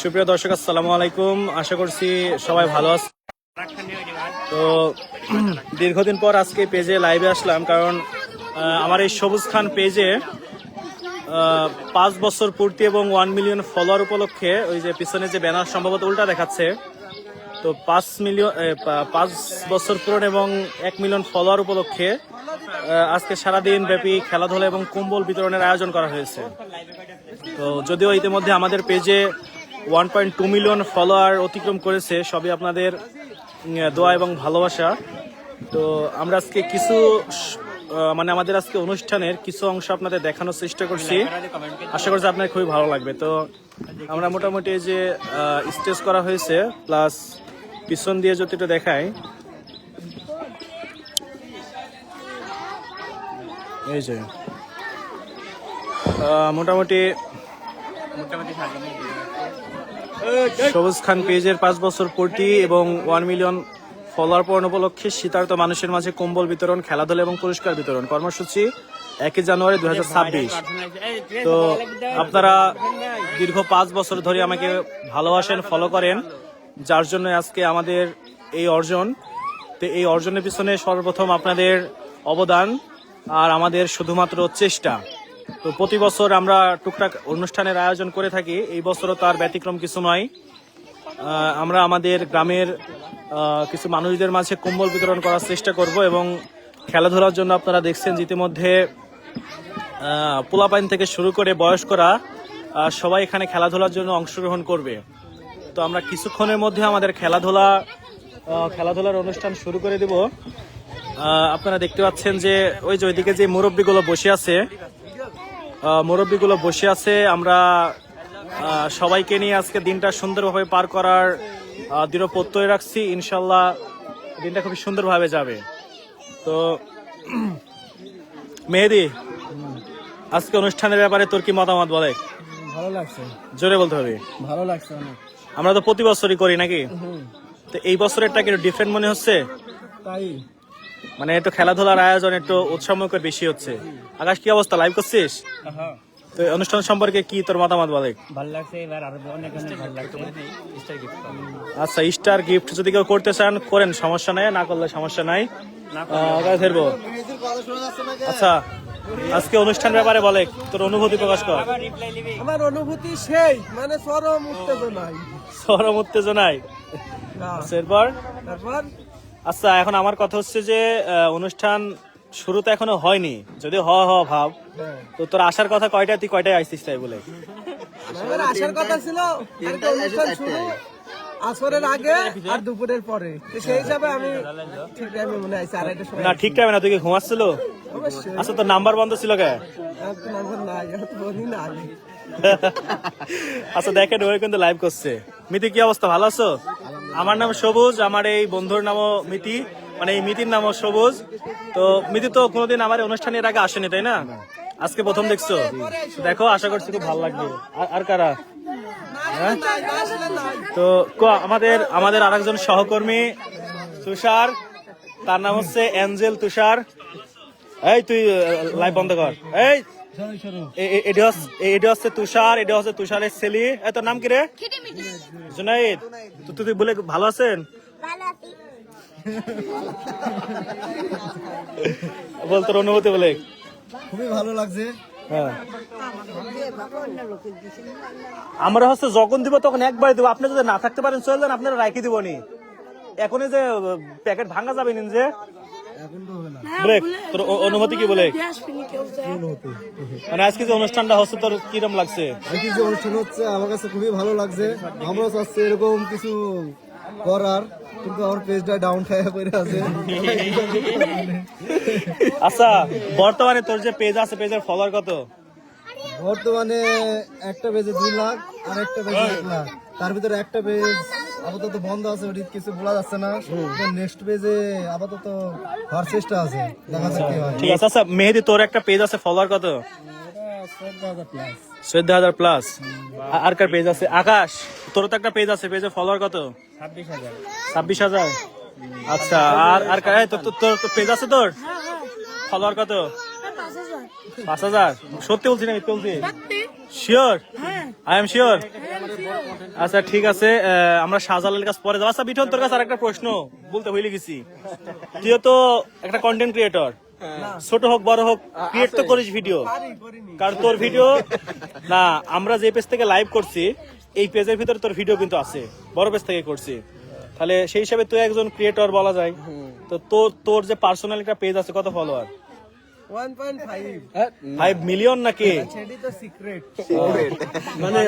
সুপ্রিয় দর্শক, আসসালামু আলাইকুম। আশা করছি সবাই ভালো আছে তো দীর্ঘদিন পর আজকে পেজে লাইভে আসলাম, কারণ আমার এই সবুজ খান পেজে পাঁচ বছর পূর্তি এবং ওয়ান মিলিয়ন ফলোয়ার উপলক্ষে ওই যে পিছনে যে ব্যানার সম্ভবত উল্টা দেখাচ্ছে। তো পাঁচ মিলিয়ন পাঁচ বছর পূরণ এবং এক মিলিয়ন ফলোয়ার উপলক্ষে আজকে সারাদিন ব্যাপী খেলাধুলা এবং কম্বল বিতরণের আয়োজন করা হয়েছে। তো যদিও ইতিমধ্যে আমাদের পেজে one point two million follower অতিক্রম করেছে, সবই আপনাদের দোয়া এবং ভালোবাসা। তো আমরা আজকে কিছু মানে আমাদের আজকে অনুষ্ঠানের কিছু অংশ আপনাদের দেখানোর চেষ্টা করছি। আশা করছি আপনার খুবই ভালো লাগবে। তো আমরা মোটামুটি যে স্টেজ করা হয়েছে প্লাস পিছন দিয়ে যদি একটু দেখাই এই যে। মোটামুটি সবুজ খান পেজের পাঁচ বছর পূর্তি এবং ওয়ান মিলিয়ন ফলোয়ার পূরণ উপলক্ষে শীতার্ত মানুষের মাঝে কম্বল বিতরণ, খেলাধুলা এবং পুরস্কার বিতরণ। কর্মসূচি একই জানুয়ারি দু হাজার ছাব্বিশ। তো আপনারা দীর্ঘ পাঁচ বছর ধরে আমাকে ভালোবাসেন ফলো করেন, যার জন্য আজকে আমাদের এই অর্জন। তো এই অর্জনের পিছনে সর্বপ্রথম আপনাদের অবদান। আর আমাদের শুধুমাত্র চেষ্টা। তো প্রতি বছর আমরা টুকটাক অনুষ্ঠানের আয়োজন করে থাকি। এই বছরও তার ব্যতিক্রম কিছু নয়। আমরা আমাদের গ্রামের কিছু মানুষদের মাঝে কম্বল বিতরণ করার চেষ্টা করব এবং খেলাধুলার জন্য আপনারা দেখছেন ইতিমধ্যে পোলাপাইন থেকে শুরু করে বয়স্করা সবাই এখানে খেলাধুলার জন্য অংশগ্রহণ করবে। তো আমরা কিছুক্ষণের মধ্যে আমাদের খেলাধুলা খেলাধুলার অনুষ্ঠান শুরু করে দেব। আপনারা দেখতে পাচ্ছেন যে ওই যে ওইদিকে যে মুরব্বীগুলো বসে আছে মুরব্বীগুলো বসে আছে আমরা সবাইকে নিয়ে আজকে দিনটা সুন্দরভাবে পার করার দৃঢ় প্রত্যয় রাখছি। ইনশাল্লাহ দিনটা খুবই সুন্দরভাবে যাবে। তো মেহেদি আজকে অনুষ্ঠানের ব্যাপারে তোর কি মতামত বলে? ভালো লাগছে। জোরে বলতে হবে। ভালো লাগছে আমরা তো প্রতি বছরই করি নাকি? তো এই বছরেরটা কি ডিফারেন্ট মনে হচ্ছে? তাই। মানে একটু খেলাধুলার আয়োজন একটু উৎসবমুখর বেশি হচ্ছে। আকাশ কি অবস্থা? লাইভ করছিস? তো অনুষ্ঠান সম্পর্কে কি তোর মতামত বলে? ভালো লাগছে এবার আরও অনেক অনেক ভালো লাগছে। আচ্ছা স্টার গিফট যদি কেউ করতে চান করেন সমস্যা নাই না করলে সমস্যা নাই। ফেরবো আচ্ছা আজকে অনুষ্ঠান ব্যাপারে বলে তোর অনুভূতি প্রকাশ কর। আমার অনুভূতি সেই মানে চরম উত্তেজনায়। চরম উত্তেজনায়। আচ্ছা, এরপর? তারপর? আচ্ছা এখন আমার কথা হচ্ছে যে অনুষ্ঠান শুরু তো এখনও হয়নি। যদি হ হ ভাব তো তোর আসার কথা কয়টা তুই কয়টায় আইসিস তাই বলে? আসার কথা ছিল আসরের আগে আর দুপুরের পরে। সেই হিসাবে আমি ঠিক টাইমে মনে আড়াইটার সময় না ঠিক টাইমে না তুই কি ঘুমাচ্ছিল? আচ্ছা তোর নাম্বার বন্ধ ছিল কে? নাম্বার নাই বলি না আচ্ছা দেখেন ওই কিন্তু লাইভ করছে। মিতি কি অবস্থা? ভালো আছো? আমার নাম সবুজ, আমার এই বন্ধুর নামও মিতি মানে এই মিতির নামও সবুজ। তো মিতি তো কোনোদিন আমার অনুষ্ঠানে এর আগে আসেনি, তাই না? আজকে প্রথম দেখছ? দেখো, আশা করছি খুব ভালো লাগবে। আর- কারা? হ্যাঁ? তো আমাদের আমাদের আরেকজন সহকর্মী, তুষার। তার নাম হচ্ছে অ্যাঞ্জেল তুষার। এই, তুই লাইভ বন্ধ কর। এই এটি হচ্ছে এ- এটি হচ্ছে তুষার এটি হচ্ছে তুষারের ছেলে। এ নাম কি রে? জুনাইদ। তো তুই বলে ভালো আছেন? বল তোর অনুভূতি বলে। খুবই ভালো লাগছে। হ্যাঁ। আমরা হচ্ছে যখন দিব তখন একবার দিব। আপনি যদি না থাকতে পারেন চলে যান আপনারা রাখি দিব নি এখনই যে প্যাকেট ভাঙা যাবে নিন যে। ব্রেক তোর অনুভূতি কি বলে মানে আজকে যে অনুষ্ঠানটা হচ্ছে তোর কিরম লাগছে? আজকে যে অনুষ্ঠান হচ্ছে আমার কাছে খুবই ভালো লাগছে। আমরাও চাচ্ছি এরকম কিছু করার কিন্তু আমার পেজটা ডাউন পড়ে আছে। আচ্ছা বর্তমানে তোর যে পেজ আছে পেজের ফলোয়ার কত? বর্তমানে একটা পেজে দুই লাখ আর একটা পেজে এক লাখ। তার ভিতরে একটা পেজ আপাতত বন্ধ আছে ওটি কিছু বলা যাচ্ছে না। নেক্সট পেজে আপাতত হওয়ার চেষ্টা আছে। দেখা যাক কি হয়। ঠিক আছে আচ্ছা মেহেদি তোর একটা পেজ আছে ফলোয়ার কত? চোদ্দ হাজার প্লাস আর কার পেজ আছে? আকাশ তোর তো একটা পেজ আছে পেজে ফলোয়ার কত? ছাব্বিশ হাজার। আচ্ছা আর আর কার তোর তোর- পেজ আছে তোর? ফলোয়ার কত? পাঁচ হাজার। সত্যি বলছি না বলছি শিওর আচ্ছা ঠিক আছে আমরা শাহজালালের কাছে পরে যাব। আচ্ছা বিঠন তোর কাছে আরেকটা প্রশ্ন। বলতে ভুলে গেছি। তুইও তো একটা কন্টেন্ট ক্রিয়েটর ছোট হোক, বড় হোক ক্রিয়েট তো করিস ভিডিও কারণ তোর ভিডিও না, আমরা যে পেজ থেকে লাইভ করছি, এই পেজের ভিতরে তোর ভিডিও কিন্তু আছে। বড় পেজ থেকে করছি। তাহলে সেই হিসাবে তুই একজন ক্রিয়েটর বলা যায়। তো তোর তোর যে পার্সোনাল একটা পেজ আছে, কত ফলোয়ার ফাইভ ফাইভ মিলিয়ন নাকি? সেটি তো সিক্রেট মানে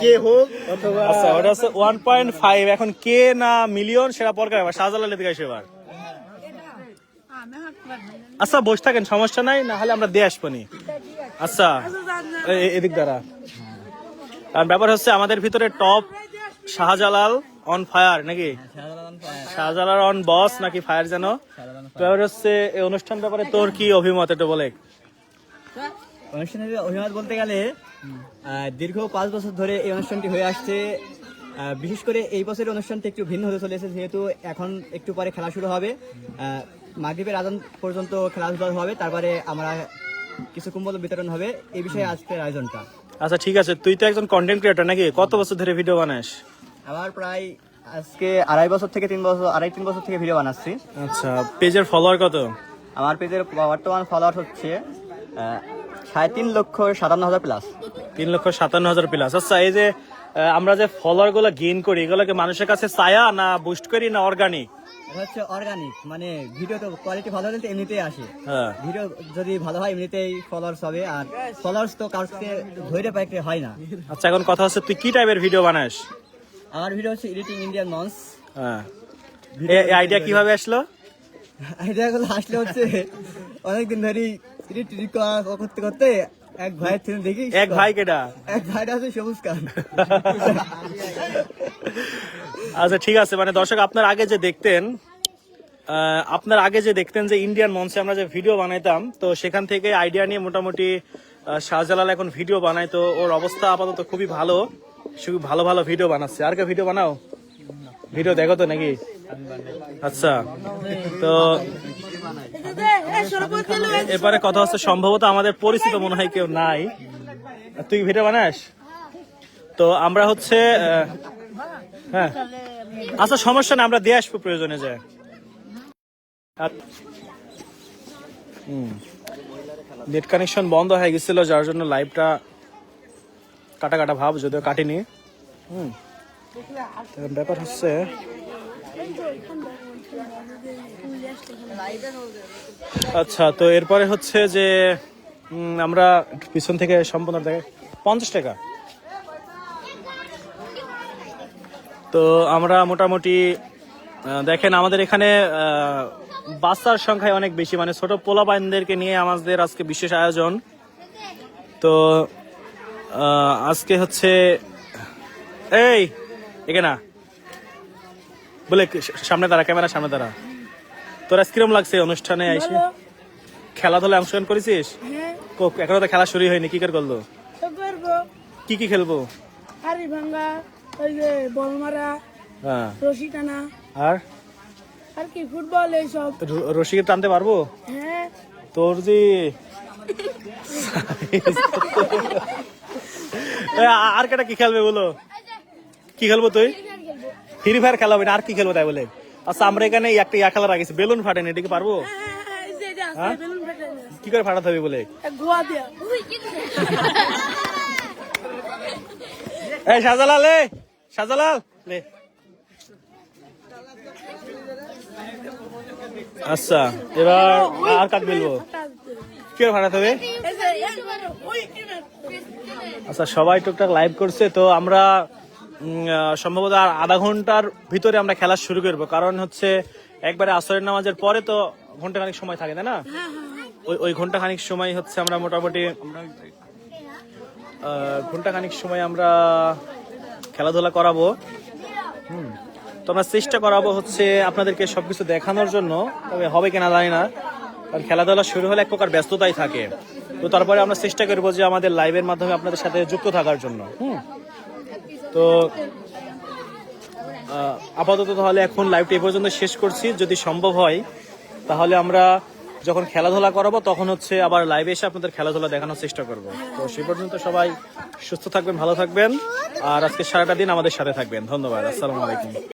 কে হোক অথবা আচ্ছা ওটা হচ্ছে ওয়ান পয়েন্ট ফাইভ এখন কে না মিলিয়ন সেটা পরকার ব্যাপার শাহজালালের দিকে আসে এবার। আচ্ছা বসে থাকেন সমস্যা নাই না হলে আমরা দিয়ে আসব নি। আচ্ছা এদিক দ্বারা। আর ব্যাপার হচ্ছে আমাদের ভিতরে টপ শাহজালাল অন ফায়ার নাকি? শাহজালাল অন বস নাকি ফায়ার যেন? হচ্ছে এই অনুষ্ঠান ব্যাপারে তোর কি অভিমত এটা বলে। অনুষ্ঠানের অভিমত বলতে গেলে দীর্ঘ পাঁচ বছর ধরে এই অনুষ্ঠানটি হয়ে আসছে। বিশেষ করে এই বছরের অনুষ্ঠানটি একটু ভিন্ন হতে চলেছে যেহেতু এখন একটু পরে খেলা শুরু হবে। মাগরিবের আজান পর্যন্ত খেলাধুলা হবে তারপরে আমরা কিছু কুম্বল বিতরণ হবে। এই বিষয়ে আজকের আয়োজনটা। আচ্ছা ঠিক আছে। তুই তো একজন কন্টেন্ট ক্রিয়েটর নাকি? কত বছর ধরে ভিডিও বানাস? আমার প্রায় আজকে আড়াই বছর থেকে তিন বছর আড়াই তিন বছর থেকে ভিডিও বানাচ্ছি। আচ্ছা পেজের ফলোয়ার কত? আমার পেজের বর্তমান ফলোয়ার হচ্ছে সাড়ে তিন লক্ষ সাতান্ন হাজার প্লাস তিন লক্ষ সাতান্ন হাজার প্লাস আচ্ছা এই যে আমরা যে ফলোয়ারগুলো গেইন করি এগুলোকে মানুষের কাছে চায়া না বুস্ট করি না অর্গানিক হচ্ছে অর্গানিক মানে ভিডিও তো কোয়ালিটি ভালো হলে এমনিতেই আসে। হ্যাঁ। ভিডিও যদি ভালো হয় এমনিতেই ফলোয়ার্স হবে। আর ফলোয়ার্স তো কারোর ধৈর্য পাইতে হয় না। আচ্ছা এখন কথা হচ্ছে তুই কি টাইপের ভিডিও বানাস? আমার ভিডিও হচ্ছে এডিটিং ইন্ডিয়ান মঞ্চ হ্যাঁ। এই আইডিয়া কীভাবে আসলো? আইডিয়াগুলো আসলে হচ্ছে অনেকদিন ধরেই এডিট করতে করতে এক ভাই থেকে দেখি এক ভাই কেডা? এক ভাইটা আছে সবুজ খান আচ্ছা ঠিক আছে মানে দর্শক আপনার আগে যে দেখতেন আপনার আগে যে দেখতেন যে ইন্ডিয়ান মঞ্চে আমরা যে ভিডিও বানাইতাম তো সেখান থেকে আইডিয়া নিয়ে মোটামুটি শাহজালাল এখন ভিডিও বানায় তো ওর অবস্থা আপাতত খুবই ভালো। শুধু ভালো ভালো ভিডিও বানাচ্ছে। আর কে ভিডিও বানাও? ভিডিও দেখো তো নাকি? আচ্ছা তো এবারে কথা হচ্ছে, সম্ভবত আমাদের পরিচিত মনে হয় কেউ নাই। তুই ভিডিও বানাস? তো আমরা হচ্ছে হ্যাঁ। আচ্ছা সমস্যা না আমরা দিয়ে আসব প্রয়োজনে যায় নেট কানেকশন বন্ধ হয়ে গেছিল, যার জন্য লাইভটা কাটা কাটা ভাব যদিও কাটেনি। হুম। ব্যাপার হচ্ছে আচ্ছা তো এরপরে হচ্ছে যে আমরা পিছন থেকে সম্পূর্ণ দেখে পঞ্চাশ টাকা। তো আমরা মোটামুটি দেখেন আমাদের এখানে বাচ্চার সংখ্যায় অনেক বেশি। মানে ছোট পোলা বাইনদেরকে নিয়ে আমাদের আজকে বিশেষ আয়োজন। তো আজকে হচ্ছে এই এখানে না। বলে সামনে দাঁড়া ক্যামেরা সামনে দাঁড়া। তোর আজ কিরম লাগছে অনুষ্ঠানে এসে খেলাধুলা অংশগ্রহণ করেছিস? কো- এখনও তো খেলা শুরু হয়নি কি করে করল? কি কি খেলব? হাড়ি ভাঙ্গা ওই যে বল মারা হ্যাঁ। রশি টানা। আর? আর কি ফুটবল এইসব। র- রশিকে টানতে পারব? হ্যাঁ। তোর যে আর কেটা কি খেলবে বলো? কি খেলব তুই? ফ্রি ফায়ার খেলা হবে না আর কি খেলব তাই বলে? আচ্ছা আমরা এখানে একটা ইয়া খেলা রাখিছি বেলুন ফাটেনি এটা কি পারব? হ্যাঁ, হ্যাঁ? ফেটে কি করে ফাটাতে হবে বলে? এই শাহজালাল লে শাহজালাল লে। আচ্ছা এবার আর কাট বেলবো কি করে ফাটাতে হবে এই যে একবারে ওই কিনা আচ্ছা সবাই টুকটাক লাইভ করছে তো আমরা সম্ভবত আর আধা ঘণ্টার ভিতরে আমরা খেলা শুরু করব। কারণ হচ্ছে একবারে আসরের নামাজের পরে তো ঘণ্টা খানিক সময় থাকে তাই না? ওই ওই ঘণ্টা খানিক সময় হচ্ছে আমরা মোটামুটি আহ, ঘণ্টা খানিক সময় আমরা খেলাধুলা করাবো। হুম। তো আমরা চেষ্টা করাবো হচ্ছে আপনাদেরকে সবকিছু দেখানোর জন্য তবে হবে কিনা জানি না। কারণ খেলাধুলা শুরু হলে এক প্রকার ব্যস্ততাই থাকে। তো তারপরে আমরা চেষ্টা করব যে আমাদের লাইভের মাধ্যমে আপনাদের সাথে যুক্ত থাকার জন্য, হুম? তো আপাতত তাহলে এখন লাইভটা এই পর্যন্ত শেষ করছি। যদি সম্ভব হয়, তাহলে আমরা যখন খেলাধুলা করাবো, তখন হচ্ছে আবার লাইভে এসে আপনাদের খেলাধুলা দেখানোর চেষ্টা করব। তো সে পর্যন্ত সবাই সুস্থ থাকবেন, ভালো থাকবেন, আর আজকে সারাটা দিন আমাদের সাথে থাকবেন। ধন্যবাদ, আসসালামু আলাইকুম।